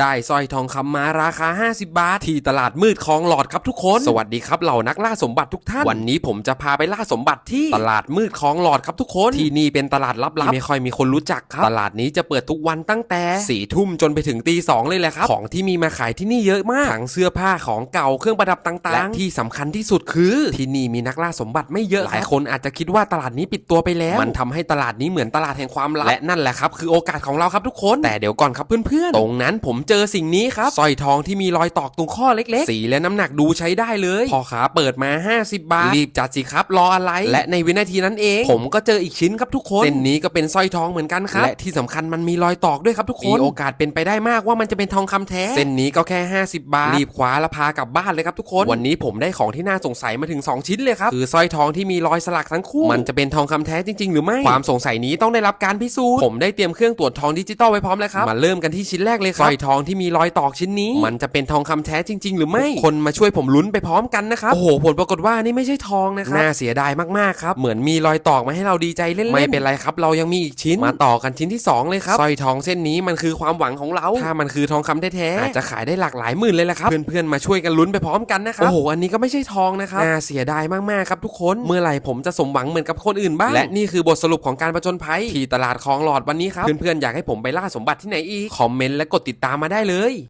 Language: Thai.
ได้สร้อยทองคำมาราคา 50 บาท ที่ตลาดมืดคลองหลอดครับทุกคน สวัสดีครับเหล่านักล่าสมบัติทุกท่าน วันนี้ผมจะพาไปล่าสมบัติที่ตลาดมืดคลองหลอดครับทุกคน ที่นี่เป็นตลาดลับๆที่ไม่ค่อยมีคนรู้จักครับ ตลาดนี้จะเปิดทุกวันตั้งแต่สี่ทุ่มจนไปถึงตีสองเลยแหละครับ ของที่มีมาขายที่นี่เยอะมาก ทั้งเสื้อผ้าของเก่าเครื่องประดับต่างๆ และที่สำคัญที่สุดคือ ที่นี่มีนักล่าสมบัติไม่เยอะ หลายคนอาจจะคิดว่าตลาดนี้ปิดตัวไปแล้ว มันทำให้ตลาดนี้เหมือนตลาดแห่งความลับ และนั่นแหละครับคือโอกาสของเราครับทุกคน แต่เดี๋ยวก่อนครับเพื่อนๆ ตรงนั้นผมเจอสิ่งนี้ครับสร้อยทองที่มีรอยตอกตรงข้อเล็กๆ สีและน้ำหนักดูใช้ได้เลยพอขาเปิดมา 50 บาท รีบจัดสิครับรออะไร และในวินาทีนั้นเอง ผมก็เจออีกชิ้นครับทุกคนเส้นนี้ก็เป็นสร้อยทองเหมือนกันครับและที่สำคัญมันมีรอยตอกด้วยครับทุกคนมีโอกาสเป็นไปได้มากว่ามันจะเป็นทองคำแท้ เส้นนี้ก็แค่ 50 บาท รีบคว้าแล้วพากลับบ้านเลยครับทุกคน วันนี้ผมได้ของที่น่าสงสัยมาถึง 2 ชิ้นเลยครับคือสร้อยทองที่มีรอยสลักทั้งคู่ มันจะเป็นทองคำแท้จริง ๆ หรือไม่ความสงสัยนี้ต้องได้รับการพิสูจน์ผมได้เตรียมเครื่องตรวจทองดิจิตอลไว้พร้อมแล้วครับมาเริ่มกันที่ชิ้นแรกเลยครับสร้อยทองที่มีรอยตอกชิ้นนี้ มันจะเป็นทองคำแท้จริง ๆ หรือไม่ คนมาช่วยผมลุ้นไปพร้อมกันนะครับ โอ้โห ผลปรากฏว่านี่ไม่ใช่ทองนะครับ น่าเสียดายมากๆครับ เหมือนมีรอยตอกมาให้เราดีใจเล่นๆ ไม่เป็นไรครับ เรายังมีอีกชิ้น มาต่อกันชิ้นที่สองเลยครับ สร้อยทองเส้นนี้มันคือความหวังของเรา ถ้ามันคือทองคำแท้ๆ อาจจะขายได้หลากหลายหมื่นเลยแหละครับ เพื่อนๆ มาช่วยกันลุ้นไปพร้อมกันนะครับ โอ้โห อันนี้ก็ไม่ใช่ทองนะครับ น่าเสียดายมากๆครับทุกคน เมื่อไหร่ผมจะสมหวังเหมือนกับคนอื่นบ้าง และนี่คือบทสรุปของการประจนภัยที่ตลาดคลองหลอดวันนี้ครับ เพื่อนๆ อยากให้ผมไปล่าสมบัติที่ไหนอีก คอมเมนต์และกดติดตามมาได้เลย